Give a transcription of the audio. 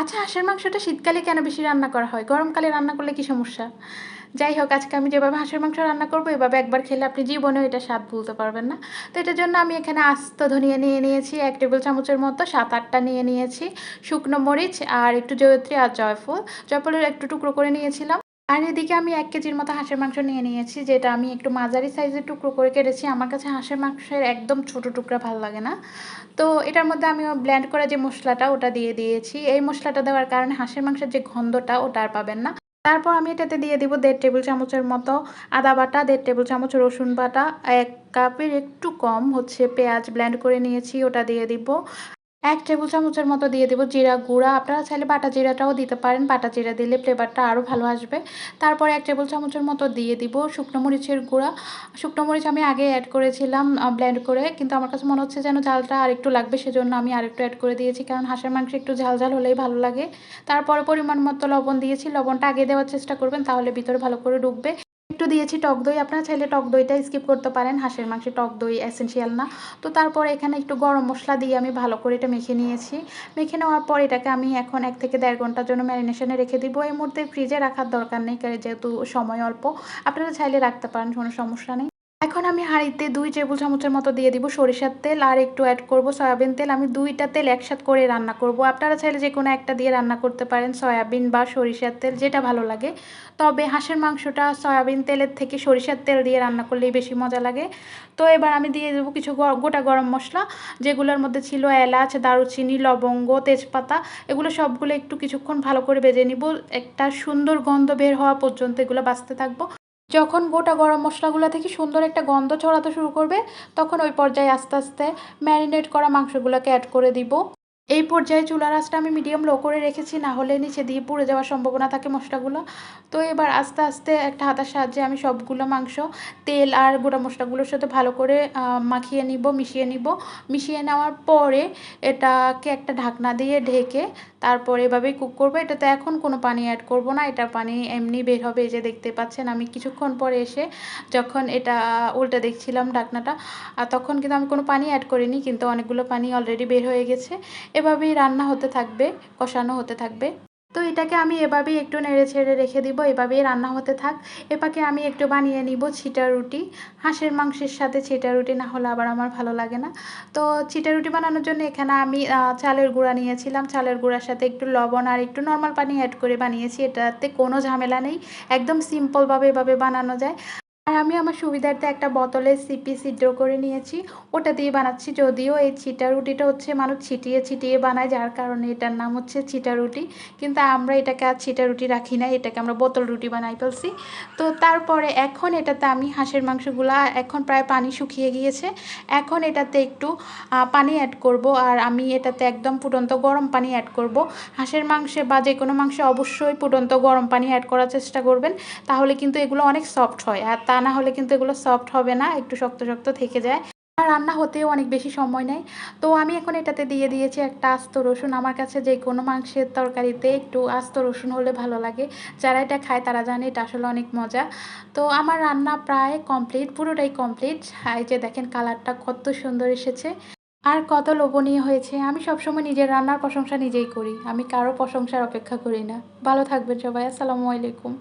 আচ্ছা হাঁসের মাংসটা শীতকালে কেন বেশি রান্না করা হয়? গরমকালে রান্না করলে কি সমস্যা? যাই হোক, আজকে আমি যেভাবে হাঁসের মাংস রান্না করব, এভাবে একবার খেলে আপনি জীবনেও এটা স্বাদ ভুলতে পারবেন না। তো এটার জন্য আমি এখানে আস্ত ধনিয়া নিয়ে নিয়েছি, এক টেবিল চামচের মতো, সাত আটটা নিয়ে নিয়েছি। শুকনো মরিচ আর একটু জয়ত্রী আর জয়ফুল। জয়ফুলের একটু টুকরো করে নিয়েছিলাম। আর এদিকে আমি এক কেজির মতো হাঁসের মাংস নিয়ে নিয়েছি, যেটা আমি একটু মাঝারি সাইজের টুকরো করে কেটেছি। আমার কাছে হাঁসের মাংসের একদম ছোট টুকরা ভালো লাগে না। তো এটার মধ্যে আমি ব্ল্যান্ড করা যে মশলাটা, ওটা দিয়ে দিয়েছি। এই মশলাটা দেওয়ার কারণে হাঁসের মাংসের যে গন্ধটা, ওটা আর পাবেন না। তারপর আমি এটাতে দিয়ে দিব দেড় টেবিল চামচের মতো আদা বাটা, দেড় টেবিল চামচ রসুন বাটা, এক কাপের একটু কম হচ্ছে পেঁয়াজ ব্ল্যান্ড করে নিয়েছি, ওটা দিয়ে দিব। এক টেবিল চামচের মতো দিয়ে দেবো জিরা গুঁড়া। আপনারা চাইলে বাটা জিরাটাও দিতে পারেন। বাটা জিরা দিলে ফ্লেভারটা আরও ভালো আসবে। তারপর এক টেবিল চামচের মতো দিয়ে দিব শুকনো মরিচের গুঁড়া। শুকনো মরিচ আমি আগে অ্যাড করেছিলাম ব্লেন্ড করে। কিন্তু আমার কাছে মনে হচ্ছে যেন ঝালটা আর একটু লাগবে, সেজন্য আমি আরেকটু অ্যাড করে দিয়েছি। কারণ হাঁসের মাংস একটু ঝাল ঝাল হলেই ভালো লাগে। তারপরে পরিমাণ মতো লবণ দিয়েছি। লবণটা আগে দেওয়ার চেষ্টা করবেন, তাহলে ভিতরে ভালো করে ঢুকবে একটু দিয়েছি টক দই, আপনারা চাইলে টক দইটা স্কিপ করতে পারেন, হাঁসের মাংসে টক দই এসেন্সিয়াল না। তো তারপর এখানে একটু গরম মশলা দিয়ে আমি ভালো করে এটা মেখে নিয়েছি। মেখে নেওয়ার পর এটাকে আমি এখন এক থেকে দেড় ঘণ্টার জন্য ম্যারিনেশনে রেখে দিব। এই মুহূর্তে ফ্রিজে রাখার দরকার নেই যেহেতু সময় অল্প, আপনারা চাইলে রাখতে পারেন, কোনো সমস্যা নেই। এখন আমি হাঁড়িতে দুই টেবিল চামচের মতো দিয়ে দিব। সরিষার তেল আর একটু অ্যাড করব সয়াবিন তেল। আমি দুইটা তেল একসাথে করে রান্না করব। আপনারা চাইলে যে কোনো একটা দিয়ে রান্না করতে পারেন, সয়াবিন বা সরিষার তেল, যেটা ভালো লাগে। তবে হাঁসের মাংসটা সয়াবিন তেলের থেকে সরিষার তেল দিয়ে রান্না করলেই বেশি মজা লাগে। তো এবার আমি দিয়ে দেবো কিছু গোটা গরম মশলা, যেগুলোর মধ্যে ছিল এলাচ, দারুচিনি, লবঙ্গ, তেজপাতা। এগুলো সবগুলো একটু কিছুক্ষণ ভালো করে বেজে নিব। একটা সুন্দর গন্ধ বের হওয়া পর্যন্ত এগুলো বাঁচতে থাকব। যখন গোটা গরম মশলাগুলো থেকে সুন্দর একটা গন্ধ ছড়াতে শুরু করবে, তখন ওই পর্যায়ে আস্তে আস্তে ম্যারিনেট করা মাংসগুলোকে অ্যাড করে দিব। এই পর্যায়ে চুলার আঁচটা আমি মিডিয়াম লো করে রেখেছি, না হলে নিচে দিয়ে পুড়ে যাওয়ার সম্ভাবনা থাকে মশলাগুলো। তো এবার আস্তে আস্তে একটা হাতার সাহায্যে আমি সবগুলো মাংস, তেল আর গোটা মশলাগুলোর সাথে ভালো করে মাখিয়ে নিব, মিশিয়ে নিব। মিশিয়ে নেওয়ার পরে এটাকে একটা ঢাকনা দিয়ে ঢেকে তারপর এভাবেই কুক করব। এটাতে এখন কোনো পানি অ্যাড করব না এটা পানি এমনি বের হবে যে দেখতে পাচ্ছেন আমি কিছুক্ষণ পরে এসে যখন এটা উল্টে দেখছিলাম ঢাকনাটা আর তখন কিন্তু আমি কোনো পানি অ্যাড করিনি, কিন্তু অনেকগুলো পানি অলরেডি বের হয়ে গেছে। এভাবেই রান্না হতে থাকবে, কষানো হতে থাকবে। তো এটাকে আমি এভাবেই একটু নেড়ে ছেড়ে রেখে দিব, এভাবেই রান্না হতে থাক। এপাকে আমি একটু বানিয়ে নিব ছিটা রুটি। হাঁসের মাংসের সাথে ছিটা রুটি না হলে আবার আমার ভালো লাগে না। তো ছিটা রুটি বানানোর জন্য এখানে আমি চালের গুঁড়া নিয়েছিলাম। চালের গুঁড়ার সাথে একটু লবণ আর একটু নর্মাল পানি অ্যাড করে বানিয়েছি। এটাতে কোনো ঝামেলা নেই। একদম সিম্পলভাবে এভাবে বানানো যায়। আর আমি আমার সুবিধার্থে একটা বোতলে সিপি ছিদ্র করে নিয়েছি। ওটা দিয়ে বানাচ্ছি যদিও এই ছিটা রুটিটা হচ্ছে মানুষ ছিটিয়ে ছিটিয়ে বানায়, যার কারণে এটার নাম হচ্ছে ছিটা রুটি। কিন্তু আমরা এটাকে আর ছিটা রুটি রাখি না, এটাকে আমরা বোতল রুটি বানাই ফেলছি। তো তারপরে এখন এটাতে আমি হাঁসের মাংসগুলো এখন প্রায় পানি শুকিয়ে গিয়েছে। এখন এটাতে একটু পানি অ্যাড করব আর আমি এটাতে একদম ফুটন্ত গরম পানি অ্যাড করব। হাঁসের মাংসে বা যে কোনো মাংসে অবশ্যই ফুটন্ত গরম পানি অ্যাড করার চেষ্টা করবেন, তাহলে কিন্তু এগুলো অনেক সফট হয়। আর তা না হলে কিন্তু এগুলো সফট হবে না, একটু শক্ত শক্ত থেকে যায়। আর রান্না হতেও অনেক বেশি সময় নেয়। তো আমি এখন এটাতে দিয়ে দিয়েছি একটা আস্ত রসুন। আমার কাছে যে কোনো মাংসের তরকারিতে একটু আস্ত রসুন হলে ভালো লাগে। যারা এটা খায় তারা জানে এটা আসলে অনেক মজা। তো আমার রান্না প্রায় কমপ্লিট পুরোটাই কমপ্লিট এই যে দেখেন কালারটা কত সুন্দর এসেছে। আর কত লোভনীয় হয়েছে। আমি সবসময় নিজের রান্নার প্রশংসা নিজেই করি। আমি কারও প্রশংসার অপেক্ষা করি না। ভালো থাকবেন সবাই। আসসালামু আলাইকুম।